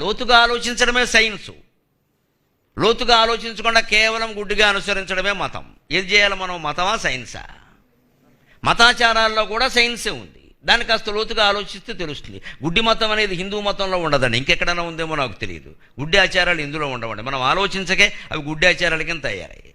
లోతుగా ఆలోచించడమే సైన్సు. లోతుగా ఆలోచించకుండా కేవలం గుడ్డిగా అనుసరించడమే మతం. ఏది చేయాలి మనం? మతమా సైన్సా? మతాచారాల్లో కూడా సైన్సే ఉంది. దాన్ని కాస్త లోతుగా ఆలోచిస్తే తెలుస్తుంది. గుడ్డి మతం అనేది హిందూ మతంలో ఉండదండి. ఇంకెక్కడైనా ఉందేమో నాకు తెలియదు. గుడ్డి ఆచారాలు ఇందులో ఉండవండి. మనం ఆలోచించకే అవి గుడ్డి ఆచారాల కింద తయారయ్యాయి.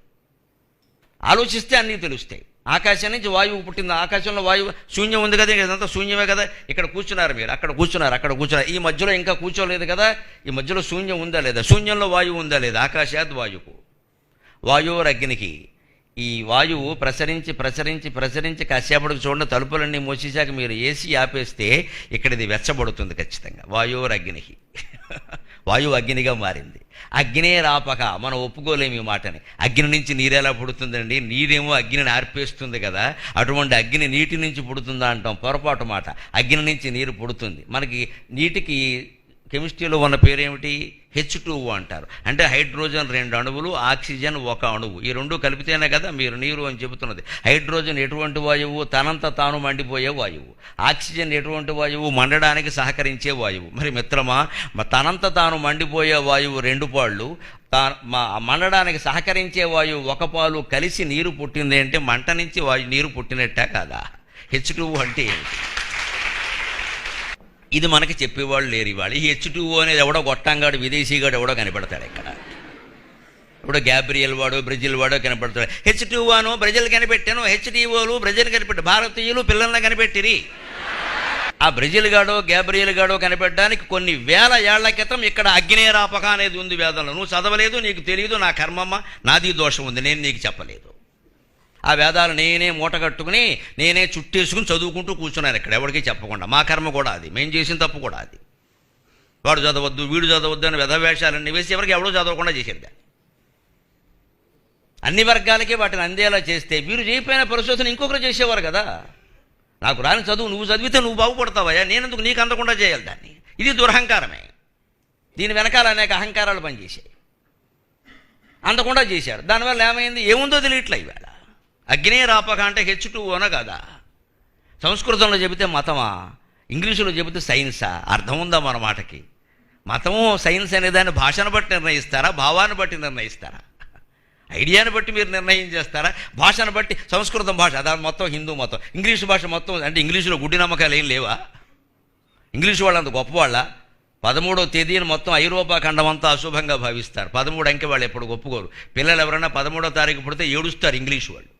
ఆలోచిస్తే అన్నీ తెలుస్తాయి. ఆకాశం నుంచి వాయువు పుట్టింది. ఆకాశంలో వాయువు శూన్యం ఉంది కదా ఇదంతా శూన్యమే కదా. ఇక్కడ కూర్చున్నారు మీరు. అక్కడ కూర్చున్నారు అక్కడ కూర్చున్నారు. ఈ మధ్యలో ఇంకా కూర్చోలేదు కదా. ఈ మధ్యలో శూన్యం ఉందా లేదా? శూన్యంలో వాయువు ఉందా లేదా? ఆకాశాత్ వాయువు వాయువురగ్నికి ఈ వాయువు ప్రసరించి ప్రసరించి ప్రసరించి కాసేపటికి చూడండి తలుపులన్నీ మూసేశాక మీరు ఏసీ ఆపేస్తే ఇక్కడ ఇది వెచ్చబడుతుంది ఖచ్చితంగా. వాయువురగ్నికి వాయువు అగ్నిగా మారింది. అగ్నే రాపక మనం ఒప్పుకోలేము ఈ మాటని. అగ్ని నుంచి నీరెలా పుడుతుందండి? నీరేమో అగ్నిని ఆర్పేస్తుంది కదా. అటువంటి అగ్ని నీటి నుంచి పుడుతుందా అంటాం పొరపాటు మాట. అగ్ని నుంచి నీరు పుడుతుంది. మనకి నీటికి కెమిస్ట్రీలో ఉన్న పేరు ఏమిటి హెచ్ టూ అంటారు. అంటే హైడ్రోజన్ రెండు అణువులు ఆక్సిజన్ ఒక అణువు. ఈ రెండు కలిపితేనే కదా మీరు నీరు అని చెబుతున్నది. హైడ్రోజన్ ఎటువంటి వాయువు? తనంత తాను మండిపోయే వాయువు. ఆక్సిజన్ ఎటువంటి వాయువు? మండడానికి సహకరించే వాయువు. మరి మిత్రమా తనంత తాను మండిపోయే వాయువు రెండు పాళ్ళు మా మండడానికి సహకరించే వాయువు ఒక పాలు కలిసి నీరు పుట్టింది అంటే మంట నుంచి వాయు నీరు పుట్టినట్టే కదా? హెచ్ టూ అంటే ఇది మనకి చెప్పేవాళ్ళు లేరు ఇవాళ. ఈ హెచ్ టూ అనేది ఎవడో గొట్టంగాడు విదేశీగాడు ఎవడో కనపడతాడు ఇక్కడ. ఇప్పుడు గ్యాబ్రియల్ వాడు బ్రెజిల్ వాడో కనపడతాడు. హెచ్ టూ అను బ్రెజిల్ కనిపెట్టాను హెచ్డిఓలు బ్రెజిల్ కనిపెట్టి భారతీయులు పిల్లల్ని కనిపెట్టిరి. ఆ బ్రెజిల్ గాడో గ్యాబ్రియల్ గాడో కనిపెట్టడానికి కొన్ని వేల ఏళ్ళ క్రితం ఇక్కడ అగ్నేరాపక అనేది ఉంది వేదంలో. నువ్వు చదవలేదు నీకు తెలియదు నా కర్మమ్మ నాది దోషం ఉంది నేను నీకు చెప్పలేదు. ఆ వేదాలు నేనే మూట కట్టుకుని నేనే చుట్టేసుకుని చదువుకుంటూ కూర్చున్నాను ఇక్కడ. ఎవరికి చెప్పకుండా. మా కర్మ కూడా అది. మేము చేసిన తప్పు కూడా అది. వాడు చదవద్దు వీడు చదవద్దు అని వ్యధవేషాలన్నీ వేసి ఎవరికి ఎవడో చదవకుండా చేసేది దాన్ని. అన్ని వర్గాలకి వాటిని అందేలా చేస్తే వీరు చేయకపోయిన పరిశోధన ఇంకొకరు చేసేవారు కదా. నాకు రాని చదువు నువ్వు చదివితే నువ్వు బాగుపడతావయ్యా. నేనెందుకు? నీకు అందకుండా చేయాలి దాన్ని. ఇది దురహంకారమే. దీని వెనకాల అనేక అహంకారాలు పనిచేసాయి అందకుండా చేశారు. దానివల్ల ఏమైంది? ఏముందో తెలియట్లే ఇవాళ. అగ్నే రాపక అంటే హెచ్ టూ ఓన కదా సంస్కృతంలో చెబితే మతమా? ఇంగ్లీషులో చెబితే సైన్సా. అర్థం ఉందా మన మాటకి? మతము సైన్స్ అనే దాన్ని భాషను బట్టి నిర్ణయిస్తారా? భావాన్ని బట్టి నిర్ణయిస్తారా? ఐడియాని బట్టి మీరు నిర్ణయం చేస్తారా? భాషను బట్టి సంస్కృతం భాష అదా మొత్తం హిందూ మతం ఇంగ్లీష్ భాష మొత్తం అంటే ఇంగ్లీషులో గుడ్డి నమ్మకాలు ఏం లేవా? ఇంగ్లీష్ వాళ్ళు అంత గొప్పవాళ్ళ? పదమూడో తేదీని మొత్తం ఐరోపా ఖండం అంతా అశుభంగా భావిస్తారు. పదమూడు అంకె వాళ్ళు ఎప్పుడు ఒప్పుకోరు. పిల్లలు ఎవరైనా పదమూడో తారీఖు పుడితే ఏడుస్తారు ఇంగ్లీష్ వాళ్ళు.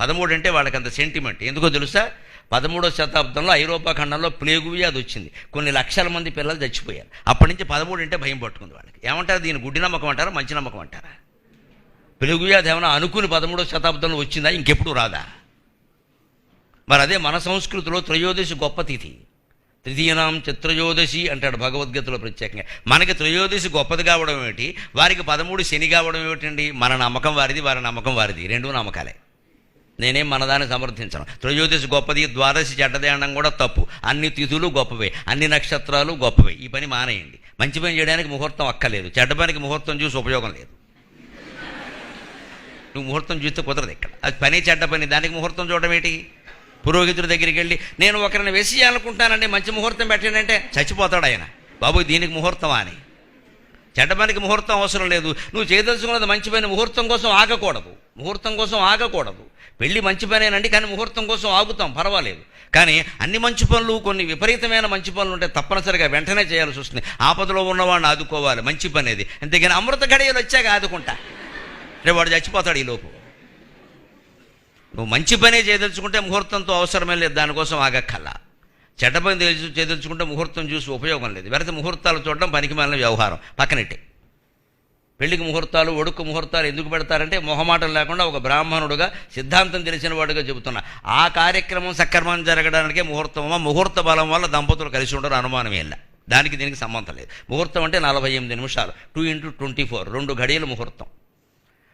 పదమూడు అంటే వాళ్ళకి అంత సెంటిమెంట్ ఎందుకో తెలుసా? పదమూడో శతాబ్దంలో ఐరోపా ఖండంలో ప్లేగు వ్యాధి వచ్చింది. కొన్ని లక్షల మంది పిల్లలు చచ్చిపోయారు. అప్పటి నుంచి పదమూడు అంటే భయం పట్టుకుంది వాళ్ళకి. ఏమంటారు దీని గుడ్డి నమ్మకం అంటారా? మంచి నమ్మకం అంటారా? ప్లేగు వ్యాధి ఏమైనా అనుకుని పదమూడో శతాబ్దంలో వచ్చిందా? ఇంకెప్పుడు రాదా? మరి అదే మన సంస్కృతిలో త్రయోదశి గొప్ప తిథి. తృతీయనాం చిత్రయోదశి అంటాడు భగవద్గీతలో ప్రత్యేకంగా. మనకి త్రయోదశి గొప్పది కావడం ఏమిటి? వారికి పదమూడు శని కావడం ఏమిటండి? మన నమ్మకం వారిది వారి నమ్మకం వారిది. రెండు నమ్మకాలే. నేనేం మనదాన్ని సమర్థించను. త్రయోదశి గొప్పది ద్వాదశి చెడ్డది అనడం కూడా తప్పు. అన్ని తిథులు గొప్పవే అన్ని నక్షత్రాలు గొప్పవే. ఈ పని మానేయండి. మంచి పని చేయడానికి ముహూర్తం అక్కర్లేదు. చెడ్డ పనికి ముహూర్తం చూసి ఉపయోగం లేదు. నువ్వు ముహూర్తం చూస్తే కుదరదు ఇక్కడ. అది పని చెడ్డ పని దానికి ముహూర్తం చూడడం ఏంటి? పురోహితుడి దగ్గరికి వెళ్ళి నేను ఒకరిని వేసి చేయాలనుకుంటానండి మంచి ముహూర్తం పెట్టానంటే చచ్చిపోతాడు ఆయన. బాబు దీనికి ముహూర్తం అని. చెడ్డ పనికి ముహూర్తం అవసరం లేదు. నువ్వు చేయదలుచుకున్నది మంచి పని ముహూర్తం కోసం ఆగకూడదు. ముహూర్తం కోసం ఆగకూడదు. పెళ్ళి మంచి పనేనండి కానీ ముహూర్తం కోసం ఆగుతాం పర్వాలేదు. కానీ అన్ని మంచి పనులు కొన్ని విపరీతమైన మంచి పనులు ఉంటే తప్పనిసరిగా వెంటనే చేయాల్సి వస్తుంది. ఆపదలో ఉన్నవాడిని ఆదుకోవాలి మంచి పని అది అంతేగాని అమృత గడియలు వచ్చాక ఆదుకుంటా. రేపు వాడు చచ్చిపోతాడు ఈ లోపు. నువ్వు మంచి పనే చేయదలుచుకుంటే ముహూర్తంతో అవసరమే లేదు దానికోసం ఆగక్కల్లా చెడ్డ పని తెలుసు- చేయదలుచుకుంటే ముహూర్తం చూసి ఉపయోగం లేదు. వెరత ముహూర్తాలు చూడడం పనికి మాలిన వ్యవహారం. పక్కనట్టే. పెళ్ళికి ముహూర్తాలు ఒడుక్కు ముహూర్తాలు ఎందుకు పెడతారంటే మొహమాటం లేకుండా ఒక బ్రాహ్మణుడుగా సిద్ధాంతం తెలిసిన వాడుగా చెబుతున్నా. ఆ కార్యక్రమం సక్రమం జరగడానికే ముహూర్తం ముహూర్త బలం వల్ల దంపతులు కలిసి ఉండరు అనుమానం ఏం లే. దానికి దీనికి సంబంధం లేదు. ముహూర్తం అంటే నలభై ఎనిమిది నిమిషాలు. Two into twenty four. రెండు గడియల ముహూర్తం.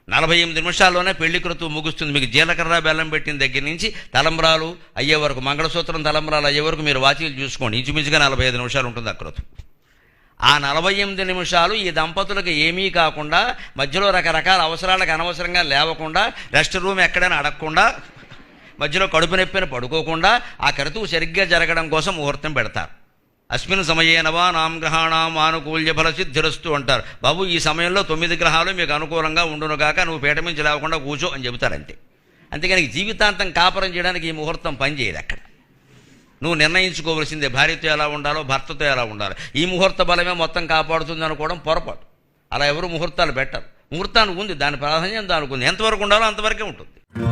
నలభై ఎనిమిది నిమిషాల్లోనే పెళ్ళి కృతువు ముగుస్తుంది. మీకు జీలకర్ర బెల్లం పెట్టిన దగ్గర నుంచి తలంబ్రాలు అయ్యే వరకు మంగళసూత్రం తలంబ్రాలు అయ్యే వరకు మీరు వాచీలు చూసుకోండి. ఇంచుమించుగా నలభై ఐదు నిమిషాలు ఉంటుంది ఆ క్రతువు. ఆ నలభై ఎనిమిది నిమిషాలు ఈ దంపతులకు ఏమీ కాకుండా మధ్యలో రకరకాల అవసరాలకు అనవసరంగా లేవకుండా రెస్ట్ రూమ్ ఎక్కడైనా అడగకుండా మధ్యలో కడుపు నొప్పిని పడుకోకుండా ఆ క్రతువు సరిగ్గా జరగడం కోసం ముహూర్తం పెడతారు. అస్మిన్ సమయే నవా నాం గ్రహాణం ఆనుకూల్య ఫల సిద్ధిరస్తు అంటారు. బాబు ఈ సమయంలో తొమ్మిది గ్రహాలు మీకు అనుకూలంగా ఉండునుగాక నువ్వు పీట మించి లేకుండా కూర్చో అని చెబుతారంతే. అంతేగాని జీవితాంతం కాపురం చేయడానికి ఈ ముహూర్తం పనిచేయదు అక్కడ. నువ్వు నిర్ణయించుకోవలసిందే భార్యతో ఎలా ఉండాలో భర్తతో ఎలా ఉండాలో. ఈ ముహూర్త బలమే మొత్తం కాపాడుతుంది అనుకోవడం పొరపాటు. అలా ఎవరు ముహూర్తాలు పెట్టరు. ముహూర్తానికి ఉంది దాని ప్రాధాన్యం దానికి ఉంది. ఎంతవరకు ఉండాలో అంతవరకే ఉంటుంది.